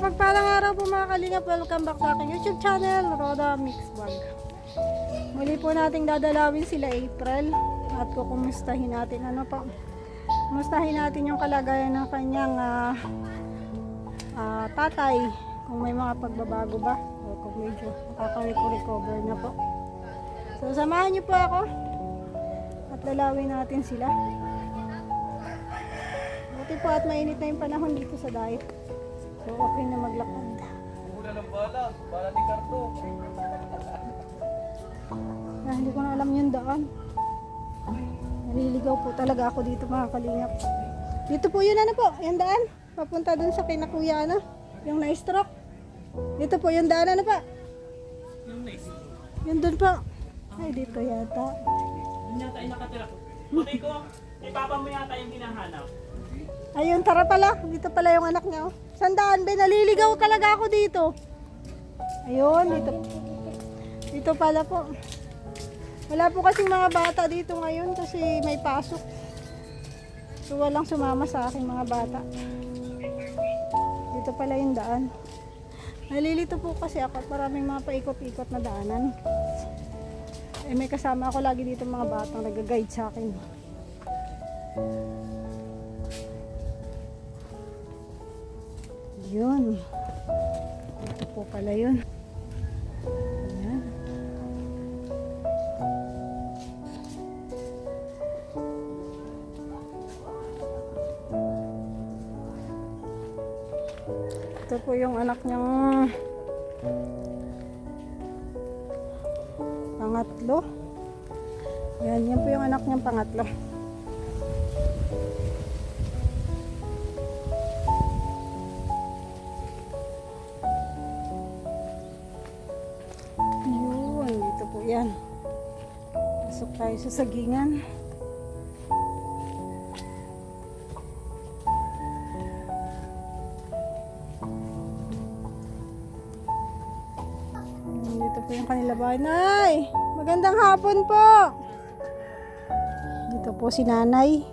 Mapagpalang araw po mga kalingap. Welcome back sa aking YouTube channel, Roda Mix Vlog. Muli po nating dadalawin sila April at kukumustahin natin ano po. Kumustahin natin yung kalagayan ng kanyang ah, ah, tatay kung may mga pagbabago ba o kung medyo nakaka-recover na po. So samahan niyo po ako at dalawin natin sila. Buti po at mainit na yung panahon dito sa diet. So okay na maglakad. Una ng bala, bala ni Cardo. Ah, hindi ko na alam yung daan. Naliligaw po talaga ako dito mga kalingap. Dito po yun ano po, yung daan. Papunta dun sa kina kuya ano, yung na-stroke. Dito po yung daan ano pa. Yun dun po. Ay dito yata. Yun yata yung nakatira. Pati ko, ni Papa mo yata yung hinahanap. Ayun, tara pala. Dito pala yung anak niya. Oh. Sandaan, be, naliligaw talaga ako dito. Ayun, dito. Dito pala po. Wala po kasing mga bata dito ngayon kasi may pasok. So walang sumama sa aking mga bata. Dito pala yung daan. Nalilito po kasi ako maraming mga paikot-ikot na daanan. Eh may kasama ako lagi dito mga batang nag-guide sa akin. Yun. Ito po pala yun. Ayan. Ito po yung anak niyang pangatlo. Yan, yan po yung anak niyang pangatlo. Yun, dito po yan. Pasok tayo sa sagingan. Dito po yung kanila bahay. Nay! Magandang hapon po! Dito po si nanay.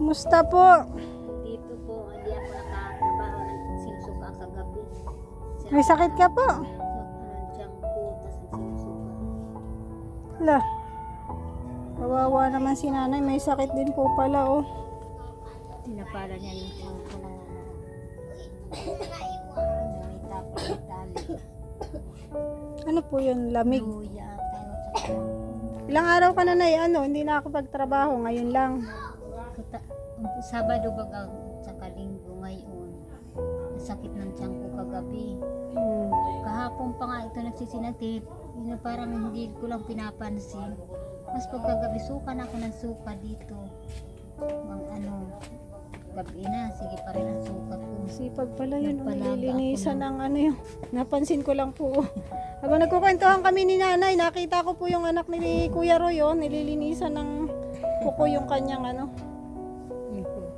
Kumusta po? May sakit ka po? Hala. Kawawa naman si nanay. May sakit din po pala, oh. Tinapala niya yung tiyan ko ng ano. May tapos tali. Ano po yun? Lamig. Luya, Ilang araw ka na na ano, hindi na ako pagtrabaho. Ngayon lang. Sabado kalinggo ngayon. Sakit ng tiyan ko kagabi. Hmm. Kahapon pa nga ito nagsisinatid. Yun na parang hindi ko lang pinapansin. Mas pagkagabi suka na ako ng suka dito. Ang ano, gabi na, sige pa rin ang suka ko. Sipag pala yun. Oh, ako ng ano yun. Napansin ko lang po. Habang nagkukwentuhan kami ni nanay, nakita ko po yung anak ni Kuya Roy, oh, nililinisan ng kuko yung kanyang ano,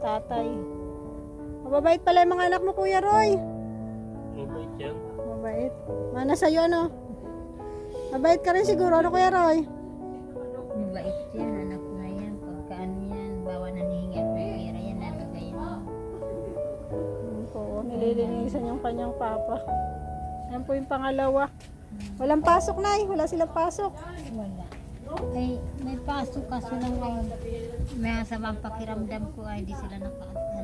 tatay. Mababait pala yung mga anak mo, Kuya Roy. Mabait yan. Mabait. Mana sa'yo, ano? Mabait ka rin siguro, ano, Kuya Roy? Mabait yan, anak ko na yan. Pagka ano yan, bawa na nihingi at may pera yan, nalagay mo. Oh, nililinisan yung kanyang papa. Yan po yung pangalawa. Walang pasok, Nay. Wala silang pasok. Wala. May, may pasok kaso lang ngayon. May masamang pakiramdam ko ay hindi sila nakaasal.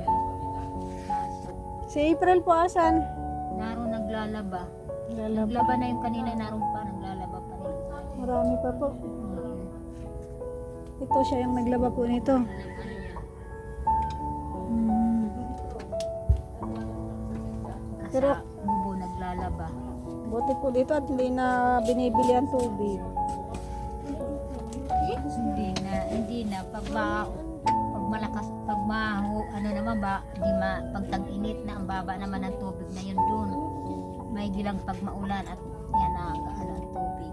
Si April po, asan? Naroon naglalaba. Lalab. Naglaba na yung kanina naroon pa, naglalaba pa rin. Marami pa po. Ito siya yung naglaba po nito. Hmm. Pero Pero bubo naglalaba. buti po dito at hindi na binibili ang tubig. Hindi na, hindi na. Pag ba, pag malakas, maho, ano naman ba, di ma, pag tag-init na, ang baba naman ng tubig na yun dun. May gilang pag maulan at yan na, ano, ang tubig.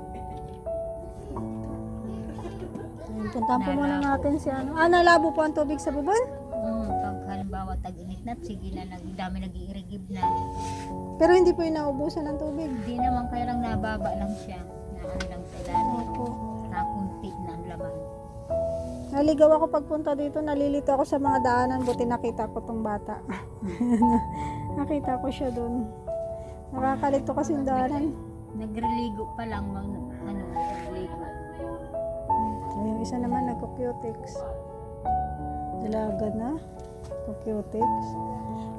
Puntahan po muna natin si ano. Ah, nalabo po ang tubig sa bubon? Hmm, pag halimbawa tag-init na, sige na, nag, dami nag-iirigib na. Pero hindi po yung naubusan ng tubig. Hindi naman kaya lang nababa lang siya. Na ano lang sa ilalim. Naligaw ako pagpunta dito, nalilito ako sa mga daanan, buti nakita ko tong bata. nakita ko siya doon. Nakakalito kasi yung daanan. Nagreligo pa lang, mag, ano, nagreligo. Yung isa naman nagko-cutex. Dalaga na. Nagko-cutex.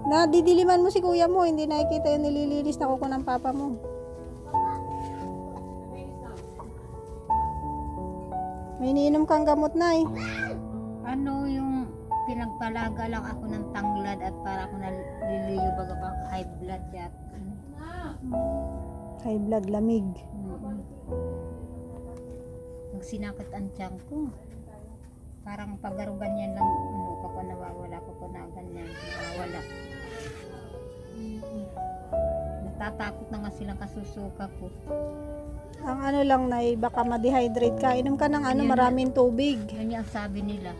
Nadidiliman mo si kuya mo, hindi nakikita yung nililinis na kuko ng papa mo. May iniinom kang gamot na eh. Ano yung pinagpalaga lang ako ng tanglad at para ako naliliyo baga ba high blood yat. High blood, lamig. Nagsinakit ang tiyan ko. Parang pagaro ganyan lang, ano, kapag nawawala ko po na ganyan, nawawala. Natatakot na nga silang kasusuka ko. Ang ano lang na baka ma-dehydrate ka. Inom ka ng ano, Yun maraming tubig. Yan yung ang sabi nila.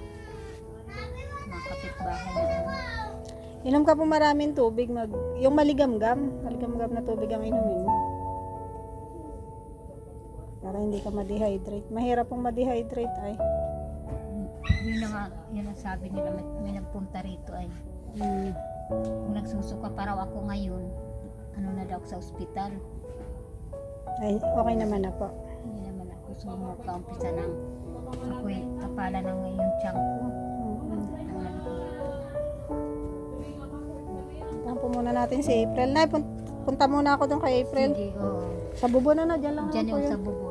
Mga kapitbahay na ano. Inom ka po maraming tubig. Mag, yung maligamgam. Maligamgam na tubig ang inumin mo. Para hindi ka ma-dehydrate. Mahirap pong ma-dehydrate ay. Yun na nga, yun ang sabi nila. May, may nagpunta rito ay. Hmm. Kung nagsusuka pa raw ako ngayon, ano na daw ako sa ospital. Ay, okay naman na po. Hindi naman ako sumuka. Umpisa ng ako'y kapala ng yung tiyan ko. Mm-mm. Ano, Puntahan po muna natin si April. Nay, pun- punta muna ako doon kay April. Sige, oo. Sa bubo na na, dyan lang Diyan ako yung yun. sa bubo.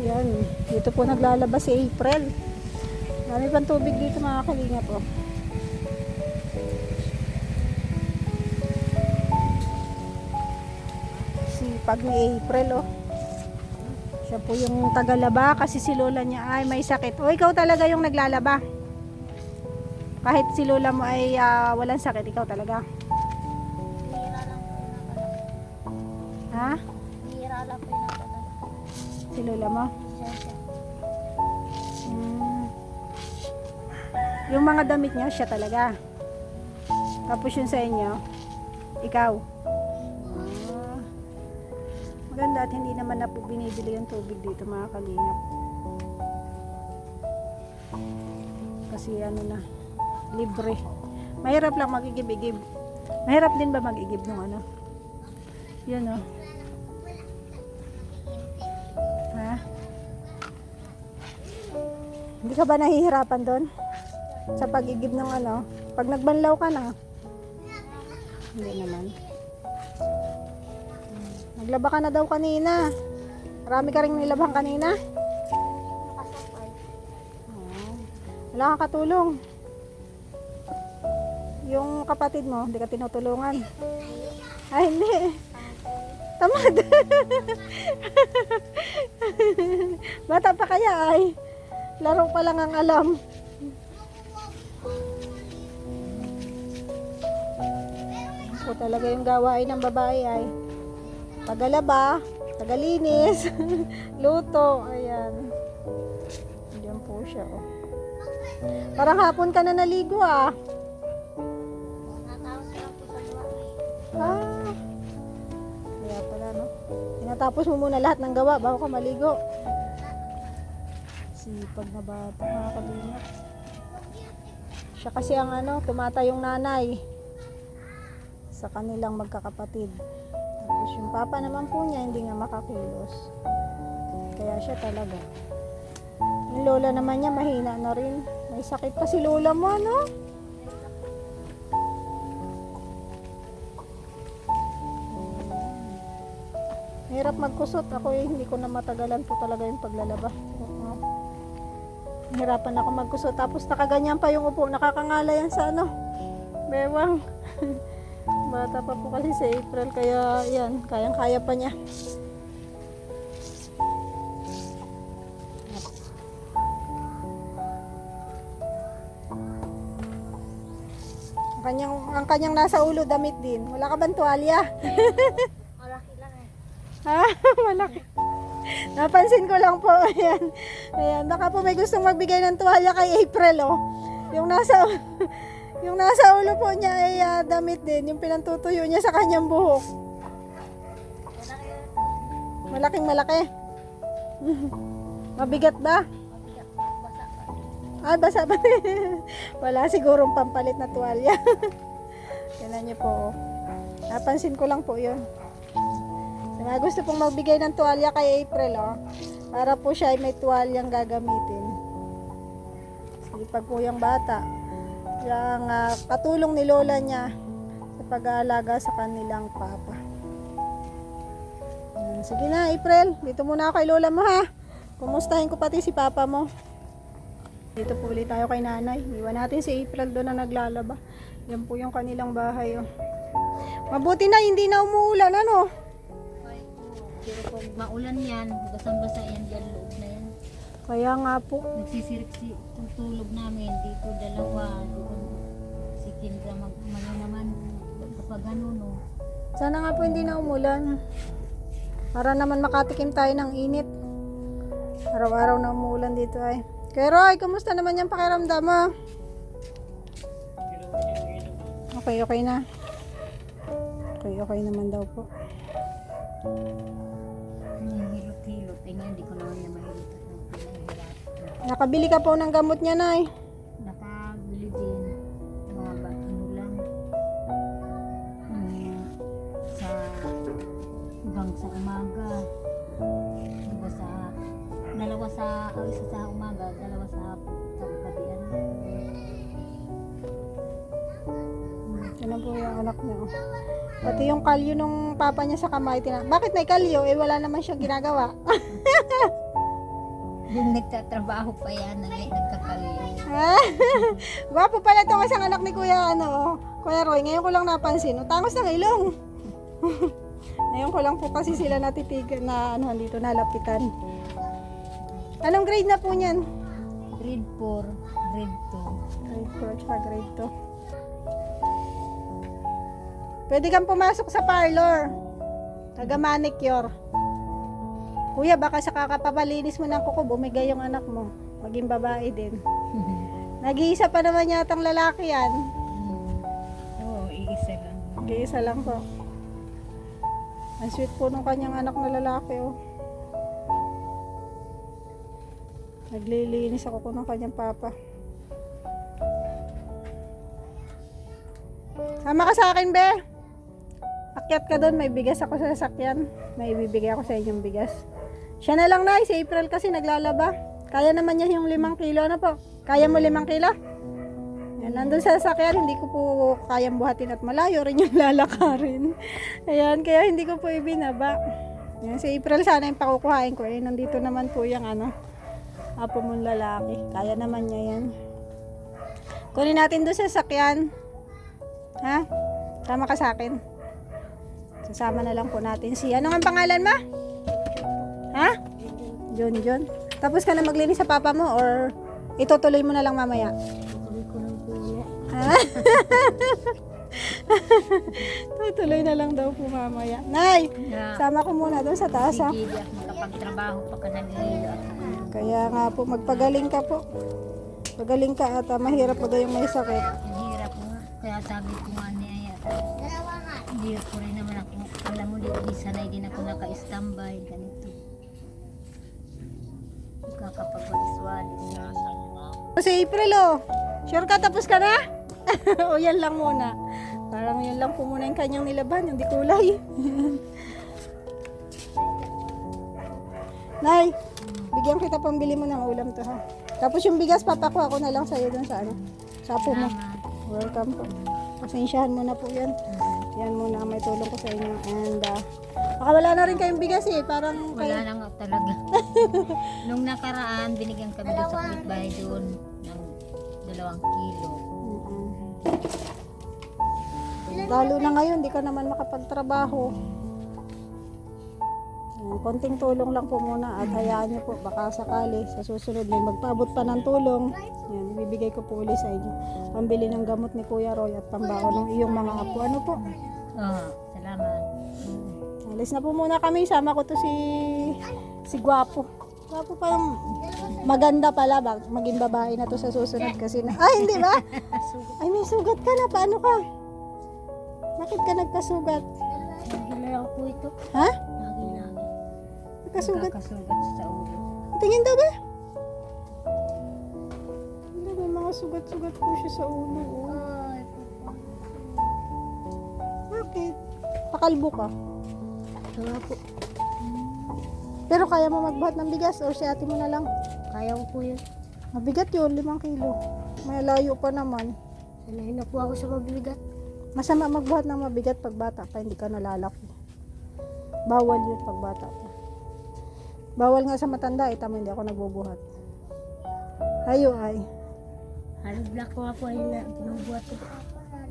Yan, dito po naglalabas si April. Marami pang tubig dito mga kalinga po. Sipag ni April oh. Siya po yung tagalaba kasi si lola niya ay may sakit. O ikaw talaga yung naglalaba. Kahit si lola mo ay ah, walang sakit, ikaw talaga. Ha? Si lola mo? Mm. Yung mga damit niya, siya talaga. Tapos yung sa inyo, ikaw. Maganda at hindi naman na po binibili yung tubig dito mga kalingap. Kasi ano na, libre. Mahirap lang magigib-igib. Mahirap din ba mag-igib nung ano? Yun oh. Ha? Hindi ka ba nahihirapan doon? Sa pag-igib ng ano? Pag nagbanlaw ka na? Hindi naman. Naglaba ka na daw kanina. Marami ka rin nilabang kanina? Oo. Wala kang katulong. Yung kapatid mo, hindi ka tinutulungan. Ay, hindi. Tamad. Bata pa kaya ay. Laro pa lang ang alam. Po talaga yung gawain ng babae ay pagalaba, tagalinis, luto, ayan. Diyan po siya, oh. Parang hapon ka na naligo, ah. Ah. Kaya pala, no? Tinatapos mo muna lahat ng gawa bago ka maligo. Sipag na bata, mga kalingap. Siya kasi ang ano, tumata yung nanay sa kanilang magkakapatid. Tapos yung papa naman po niya, hindi nga makakilos. Kaya siya talaga. Yung lola naman niya, mahina na rin. May sakit pa si lola mo, no? Hirap magkusot. Ako eh, hindi ko na matagalan po talaga yung paglalaba. Oo. Hirapan ako magkusot. Tapos nakaganyan pa yung upo. Nakakangala yan sa ano. Bewang. Bata pa po kasi si April. Kaya yan, kayang-kaya pa niya. Ang kanyang, ang kanyang nasa ulo, damit din. Wala ka bang tuwalya? Ha? Malaki. Napansin ko lang po. Ayan. Ayan. Baka po may gustong magbigay ng tuwalya kay April, oh. Yung nasa yung nasa ulo po niya ay ah, damit din. Yung pinantutuyo niya sa kanyang buhok. Malaking malaki. Mabigat ba? Ay, basa pa. Wala sigurong pampalit na tuwalya. Tingnan niyo po. oh. Napansin ko lang po yun. Sa gusto pong magbigay ng tuwalya kay April, oh, para po siya ay may tuwalyang gagamitin. Sipag po yung bata. Yung ah, katulong ni lola niya sa pag-aalaga sa kanilang papa. Ayan, Sige na, April. Dito muna ako kay lola mo, ha? Kumustahin ko pati si papa mo. Dito po ulit tayo kay nanay. Iwan natin si April doon na naglalaba. Yan po yung kanilang bahay. Oh. Mabuti na hindi na umuulan ano. Pero pag maulan yan, basang-basa yan dyan loob na. Kaya nga po. Nagsisirik si itong tulog namin dito dalawa doon. Si Kendra mag ano naman kapag ano no. Sana nga po hindi na umulan. Para naman makatikim tayo ng init. Araw-araw na umuulan dito ay. Kaya Roy, kumusta naman yung pakiramdam mo? Okay, okay na. Okay, okay naman daw po. Yung hilot-hilot. Ngayon hindi ko naman na Nakabili ka po ng gamot niya, Nay. Nakabili din mga ba, ano lang. Mm, sa hanggang sa umaga. Diba sa dalawa sa o isa sa umaga, dalawa sa sa gabian. Yan po yung anak niya. oh. Pati yung kalyo nung papa niya sa kamay. Tina- Bakit may kalyo? Eh, wala naman siyang ginagawa. Yung nagtatrabaho pa yan, nag nagkakalyo. Gwapo pala itong isang anak ni Kuya, ano. Kuya Roy. Ngayon ko lang napansin. Oh, tangos ng ilong. Ngayon ko lang po kasi sila natitigan na ano, dito nalapitan. Anong grade na po niyan? Grade 4, grade Grade 4 tsaka grade 2. Pwede kang pumasok sa parlor. Taga manicure. Kuya, baka sa kakapapalinis mo ng kuko, bumigay yung anak mo. Maging babae din. 2. Nag-iisa pa naman yatang lalaki yan. Oo, iisa lang. Nag-iisa lang po. Ang sweet po nung kanyang anak na lalaki, oh. Naglilinis ako ko ng kanyang papa. Sama ka sa akin, be. Akyat ka doon, may bigas ako sa sasakyan. May ibibigay ako sa inyong bigas. Siya na lang na, si April kasi naglalaba. Kaya naman niya yung limang kilo. Ano po? Kaya mo limang kilo? Yan, nandun sa sasakyan, hindi ko po kayang buhatin at malayo rin yung lalakarin. Ayan, kaya hindi ko po ibinaba. Yan, si April sana yung pakukuhain ko. Eh, nandito naman po yung ano, apo mong lalaki. Kaya naman niya yan. Kunin natin doon sa sasakyan. Ha? Sama ka sa akin. Sasama na lang po natin si, ano ang pangalan mo? John John. Tapos ka na maglinis sa papa mo or itutuloy mo na lang mamaya? Sabi ko ng kuya. Ha? Tutuloy na lang daw po mamaya. Nay, Na, sama ko muna doon sa taas ha. sige, at makapagtrabaho pa ka ano. Kaya nga po, magpagaling ka po. Pagaling ka at ah, mahirap po yung may sakit. Hirap nga. Kaya sabi ko nga ni Aya, hindi ko rin naman ako, alam mo, di, di sanay din ako naka-standby, ganito. Kakapag-walis-walis. Si April oh, sure ka tapos ka na? o yan lang muna. Parang yan lang po muna yung kanyang nilaban, yung di kulay. Nay, bigyan kita pambili mo ng ulam to ha. Tapos yung bigas, papakuha ko na lang sa'yo dun sa ano. Sa apo mo. Welcome po. Pasensyahan mo na po yan. Yan muna may tulong ko sa inyo. And, uh, baka wala na rin kayong bigas eh. Parang Wala kayo. na nga talaga. Nung nakaraan, binigyan kami doon sa kapitbahay doon ng dalawang kilo. Mm-mm. Lalo na ngayon, di ka naman makapagtrabaho. Konting tulong lang po muna at hayaan niyo po baka sakali sa susunod may magpaabot pa ng tulong. Yan, ibibigay ko po ulit sa inyo. Pambili ng gamot ni Kuya Roy at pambaon ng iyong mga apo. Ano po? Oh, salamat. Alis na po muna kami. Sama ko to si si Gwapo. Gwapo pa yung maganda pala. Bag, maging babae na to sa susunod kasi na... Ay, hindi ba? Ay, may sugat ka na. Paano ka? Bakit ka nagkasugat? Nagilala ko ito. Ha? Lagi-lagi. Nagkasugat? Kakasugat sa ulo. Tingin daw ba? sugat-sugat po siya sa ulo. Oh. Ay, Bakit? Pakalbo ka. Kaya po. Pero kaya mo magbuhat ng bigas or si ate mo na lang? Kaya ko po yun. Mabigat yun, limang kilo. May layo pa naman. Sanay na po ako sa mabigat. Masama magbuhat ng mabigat pag bata pa, hindi ka nalalaki. Bawal yun pag bata pa. Bawal nga sa matanda, eh, tama hindi ako nagbubuhat. Ayo ay. Halos black ko nga po ayun na binubuhat ko.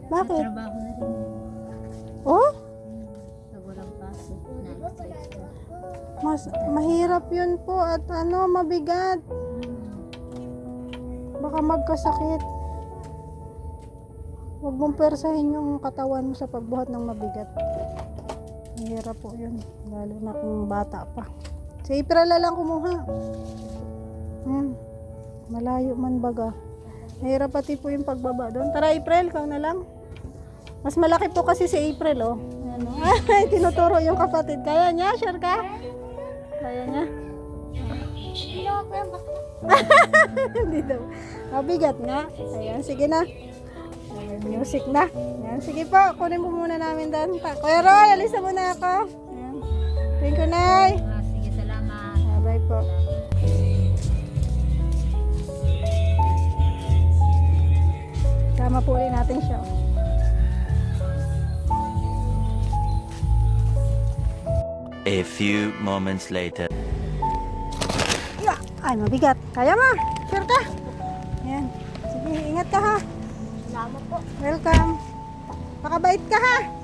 Bakit? Trabaho na rin. Oh? Na-stress ko. Mas mahirap yun po at ano, mabigat. Baka magkasakit. Huwag mong persahin yung katawan mo sa pagbuhat ng mabigat. Mahirap po yun. Lalo na kung bata pa. Sa April lang kumuha. Hmm. Malayo man baga. Mahirap pati po yung pagbaba doon. Tara April, kang na lang. Mas malaki po kasi si April, oh. Ano? Ay, tinuturo yung kapatid. Kaya niya, sure ka? Kaya niya? Hindi daw. Mabigat nga. Ayan, sige na. Ayan, music na. Ayan, sige po. Kunin mo muna namin doon. Kuya Roy, alis na muna ako. Ayan. Thank you, Nay. Bye po. Tama po ulit natin siya. A few moments later. Ay, mabigat. Kaya mo. Sure ka? Ayan. Sige, ingat ka ha. Salamat po. Welcome. Pakabait ka ha.